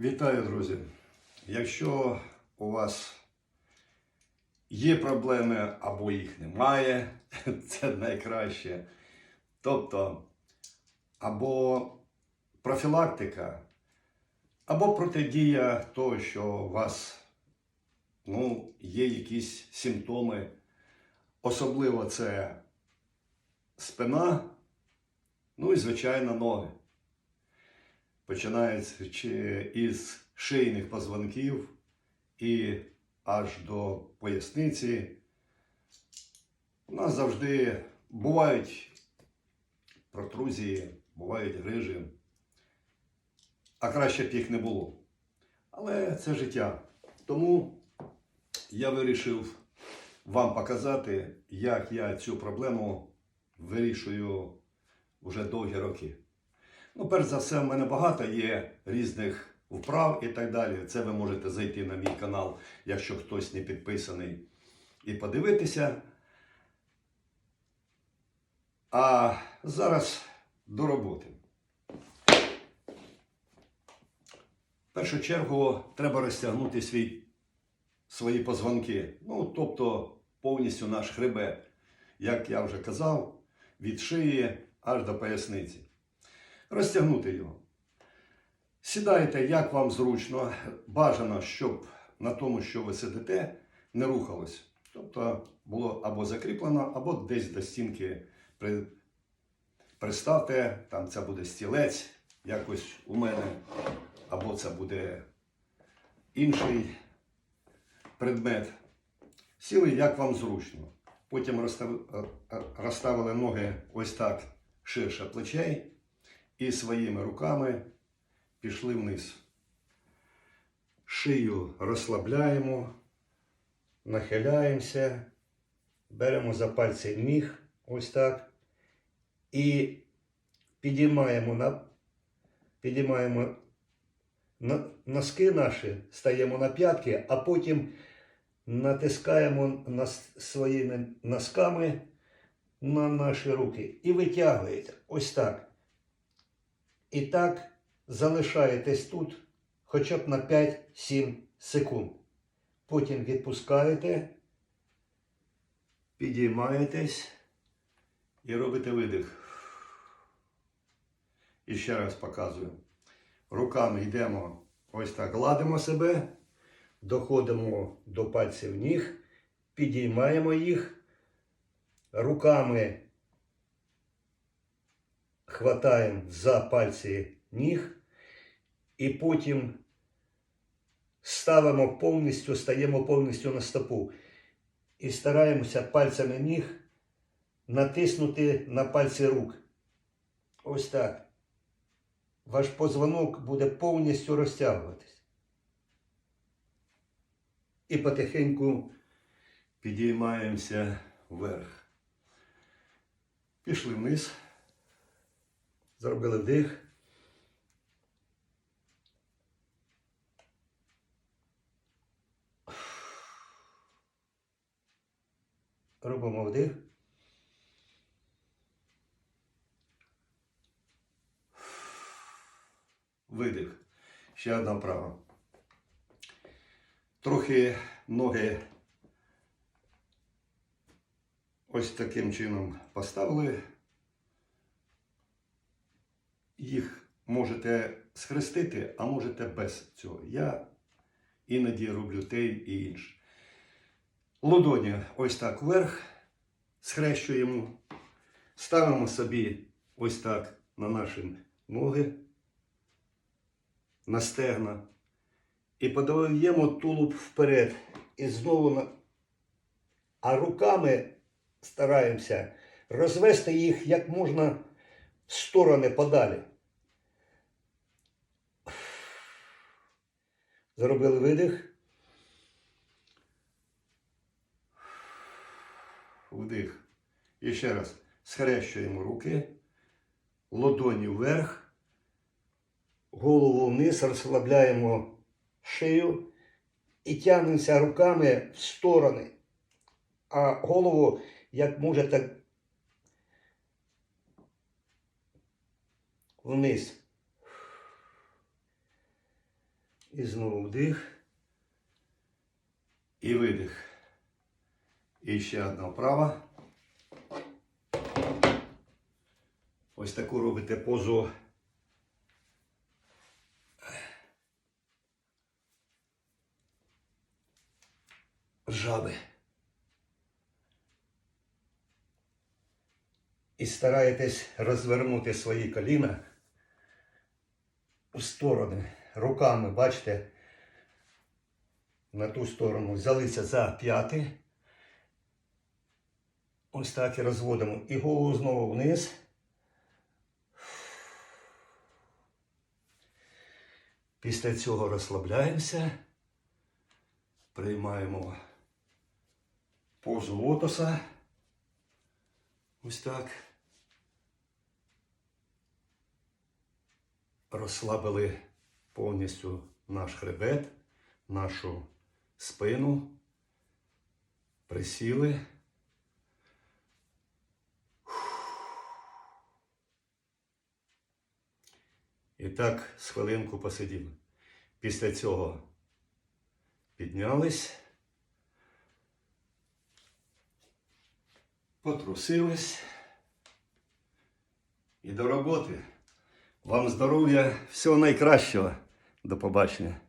Вітаю, друзі! Якщо у вас є проблеми або їх немає, це найкраще. Тобто, або профілактика, або протидія того, що у вас ну, є якісь симптоми. Особливо це спина, ну і, звичайно, ноги починаючи із шийних позвонків і аж до поясниці. У нас завжди бувають протрузії, бувають грижі, а краще б їх не було. Але це життя. Тому я вирішив вам показати, як я цю проблему вирішую вже довгі роки. Ну, перш за все, в мене багато є різних вправ і так далі. Це ви можете зайти на мій канал, якщо хтось не підписаний, і подивитися. А зараз до роботи. В першу чергу треба розтягнути свій, свої позвонки. Ну, тобто повністю наш хребет, як я вже казав, від шиї аж до поясниці розтягнути його. Сідайте, як вам зручно, бажано, щоб на тому, що ви сидите, не рухалось. Тобто було або закріплено, або десь до стінки при... приставте, там це буде стілець, якось у мене, або це буде інший предмет. Сіли, як вам зручно. Потім розстав... розставили ноги ось так ширше плечей і своїми руками пішли вниз. Шию розслабляємо, нахиляємося, беремо за пальці ніг, ось так. І підіймаємо на, підіймаємо на, носки наші, стаємо на п'ятки, а потім натискаємо нас, своїми носками на наші руки і витягуєте. Ось так. І так залишаєтесь тут хоча б на 5-7 секунд. Потім відпускаєте, підіймаєтесь і робите видих. І ще раз показую. Руками йдемо ось так, гладимо себе, доходимо до пальців ніг, підіймаємо їх, руками хватаємо за пальці ніг і потім ставимо повністю, стаємо повністю на стопу. І стараємося пальцями ніг натиснути на пальці рук. Ось так. Ваш позвонок буде повністю розтягуватись. І потихеньку підіймаємося вверх. Пішли вниз. Зробили вдих. Робимо вдих. Видих. Ще одна вправа. Трохи ноги ось таким чином поставили їх можете схрестити, а можете без цього. Я іноді роблю те і інше. Лодоні ось так вверх, схрещуємо, ставимо собі ось так на наші ноги, на стегна. І подаємо тулуб вперед. І знову на... А руками стараємося розвести їх як можна в сторони подалі. Зробили видих. Вдих. І ще раз схрещуємо руки, лодоні вверх, голову вниз, розслабляємо шию і тягнемося руками в сторони. А голову, як можете, вниз. І знову вдих. І видих. І ще одна вправа. Ось таку робите позу. Жаби. І стараєтесь розвернути свої коліна у сторони. Руками, бачите, на ту сторону взялися за п'яти. Ось так і розводимо. І голову знову вниз. Після цього розслабляємося. Приймаємо позу лотоса. Ось так. Розслабили повністю наш хребет, нашу спину. Присіли. І так з хвилинку посиділи. Після цього піднялись, потрусились і до роботи. Вам здоров'я, всього найкращого. До побачення.